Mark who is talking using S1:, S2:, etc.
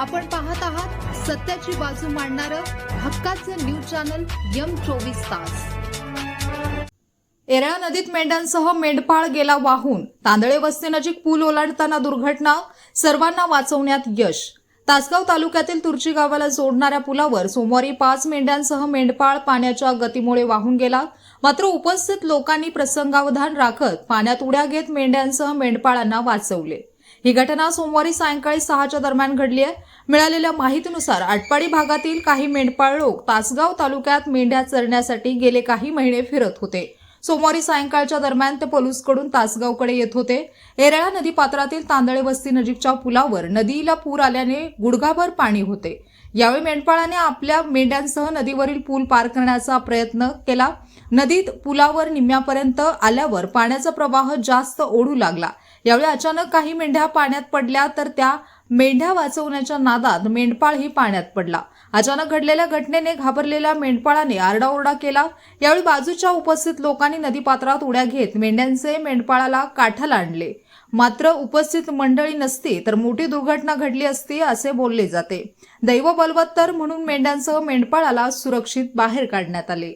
S1: आपण पाहत आहात सत्याची बाजू मांडणारं हक्काचं न्यूज चॅनल यम चोवीस तास. एरळा नदीत मेंढ्यांसह मेंढपाळ गेला वाहून. तांदळे वस्तीनजीक पूल ओलांडताना दुर्घटना सर्वांना वाचवण्यात यश. तासगाव तालुक्यातील तुर्ची गावाला जोडणाऱ्या पुलावर सोमवारी पाच मेंढ्यांसह मेंढपाळ पाण्याच्या गतीमुळे वाहून गेला. मात्र उपस्थित लोकांनी प्रसंगावधान राखत पाण्यात उड्या घेत मेंढ्यांसह मेंढपाळांना वाचवले. ही घटना सोमवारी सायंकाळी सहाच्या दरम्यान घडली आहे. मिळालेल्या माहितीनुसार आटपाडी भागातील काही मेंढपाळ लोक तासगाव तालुक्यात मेंढ्या चरण्यासाठी गेले काही महिने फिरत होते. सोमवारी सायंकाळच्या दरम्यान ते पोलिसकडून तासगावकडे येत होते. एरळा नदी पात्रातील तांदळे वस्ती नजीकच्या पुलावर नदीला पूर आल्याने गुडघाभर पाणी होते. यावेळी मेंढपाळाने आपल्या मेंढ्यांसह नदीवरील पूल पार करण्याचा प्रयत्न केला. नदीत पुलावर निम्म्यापर्यंत आल्यावर पाण्याचा प्रवाह जास्त ओढू लागला. यावेळी अचानक काही मेंढ्या पाण्यात पडल्या तर त्या मेंढ्या वाचवण्याच्या नादात मेंढपाळ ही पाण्यात पडला. अचानक घडलेल्या घटनेने घाबरलेल्या मेंढपाळाने आरडाओरडा केला. यावेळी बाजूच्या उपस्थित लोकांनी नदीपात्रात उड्या घेत मेंढ्यांचे मेंढपाळाला काठाला आणले. मात्र उपस्थित मंडळी नसती तर मोठी दुर्घटना घडली असती असे बोलले जाते. दैव बलवत्तर म्हणून मेंढ्यांसह मेंढपाळाला सुरक्षित बाहेर काढण्यात आले.